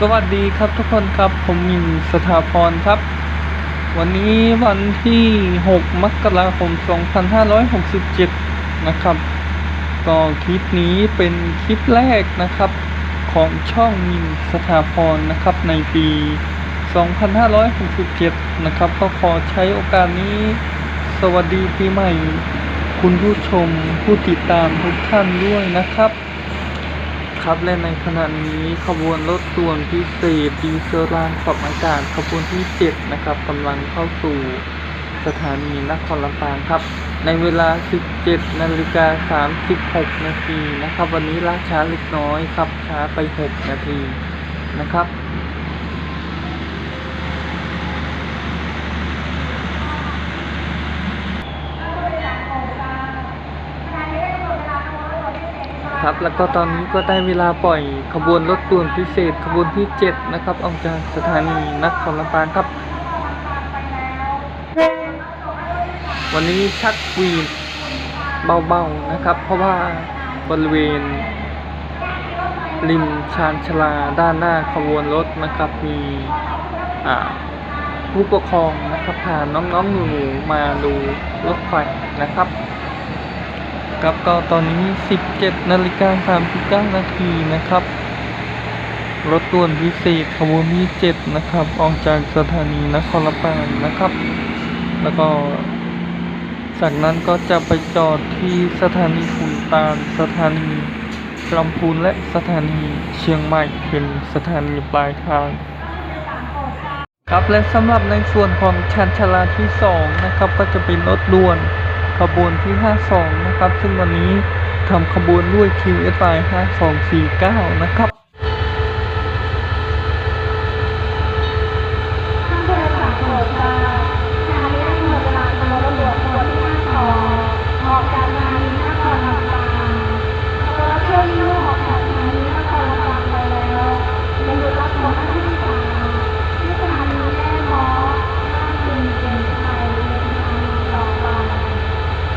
สวัสดีครับทุกคนครับผมมินสถาพรครับ วันนี้วันที่ 6 มกราคม 2567 นะครับ ก็คลิปนี้เป็นคลิปแรกนะครับ ของช่องมินสถาพรนะครับในปี 2567 นะครับ ก็ขอใช้โอกาสนี้ สวัสดีปีใหม่ คุณผู้ชมผู้ติดตามทุกท่านด้วยนะครับครับ และในขณะนี้ขบวนรถด่วนพิเศษดีเซลรางขับอากาศขบวนที่ 7 นะครับกำลังเข้าสู่สถานีนครลำปางครับ ในเวลา 17นาฬิกา36นาทีนะครับ วันนี้ล่าช้าเล็กน้อยครับช้าไป 6 นาทีนะครับ ครับ แล้วก็ตอนนี้ก็ได้เวลาปล่อยขบวนรถด่วนพิเศษขบวนที่ 7 นะครับออกจากสถานีนครลำปางครับ วันนี้ชักวีนเบาๆนะครับ เพราะว่าบริเวณ ริมชานชาลาด้านหน้าขบวนรถนะครับมีผู้ปกครองนะครับพาน้องๆหนูๆมาดูรถไฟนะครับ ครับก็ตอนนี้ 17นาฬิกา39นาทีนะครับ รถด่วนพิเศษขบวนที่7นะครับ ออกจากสถานีนครลำปางนะครับ แล้วก็ จากนั้นก็จะไปจอดที่สถานีขุนตาล สถานีลำพูนและสถานีเชียงใหม่เป็นสถานีปลายทาง ครับและสำหรับในส่วนของชันชาลาที่ 2 นะครับ ก็จะเป็นรถด่วน ขบวนที่ 52 นะครับ ซึ่งวันนี้ทำขบวนด้วย QSI 5249 นะครับ ท่านผู้โดยสารโปรดทราบขณะนี้ได้หมดเวลาขบวนรถด่วนขบวนที่52ออกจากสถานีนครลำปางขบวนรถเที่ยวนี้เมื่อออกจากสถานีนครลำปางไปแล้วยังหยุดรับชมท่านที่สามที่สถานีแม่เม้อท่าจีนเป็นไทยเป็นสถานีต่อไป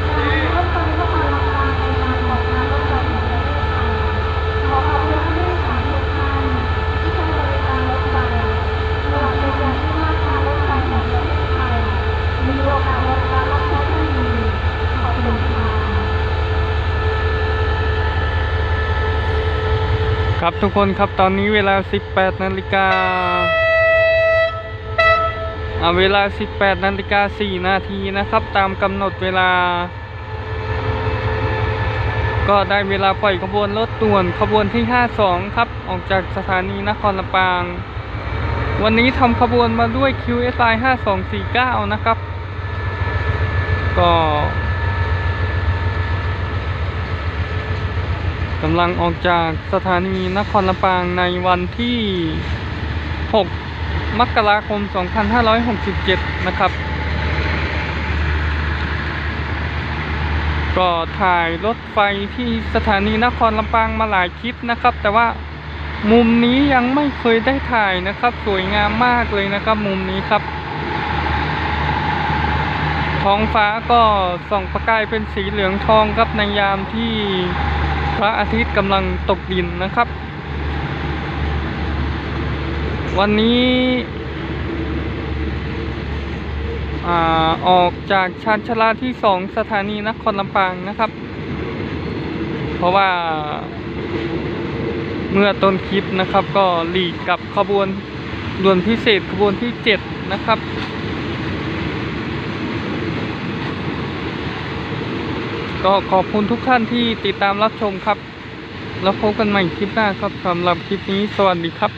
สถานีรถไฟนครลำปางเป็นการของทางรถไฟแห่งประเทศไทยขอขอบคุณท่านผู้โดยสารทุกท่านที่ใช้บริการรถไฟ ตลอดระยะที่ว่าการรถไฟแห่งประเทศไทยมีโอกาสบริการรถไฟที่ดีขอบคุณค่ะ ครับทุกคนครับตอนนี้เวลา 18นาฬิกาอ่าเวลา 18นาฬิกา4นาทีนะครับ ตามกำหนดเวลา ก็ได้เวลาปล่อยขบวนรถด่วนขบวนที่ 52 ครับ ออกจากสถานีนครลำปาง วันนี้ทำขบวนมาด้วย QSI 5249 นะครับ ก็ กำลังออกจากสถานีนครลำปางในวันที่ 6 มกราคม 2567 นะครับ ก็ถ่ายรถไฟที่สถานีนครลำปางมาหลายคลิปนะครับ แต่ว่ามุมนี้ยังไม่เคยได้ถ่ายนะครับ สวยงามมากเลยนะครับ มุมนี้ครับ ท้องฟ้าก็ส่องประกายเป็นสีเหลืองทองครับในยามที่ พระอาทิตย์กำลังตกดินนะครับ วันนี้อออกจากชานชาลาที่สองสถานีนครลำปางนะครับ เพราะว่าเมื่อต้นคลิปนะครับก็หลีกกับขบวนด่วนพิเศษขบวนที่ 7 นะครับ ก็ขอบคุณทุกท่านที่ติดตามรับชมครับ แล้วพบกันใหม่คลิปหน้าครับสำหรับคลิปนี้สวัสดีครับ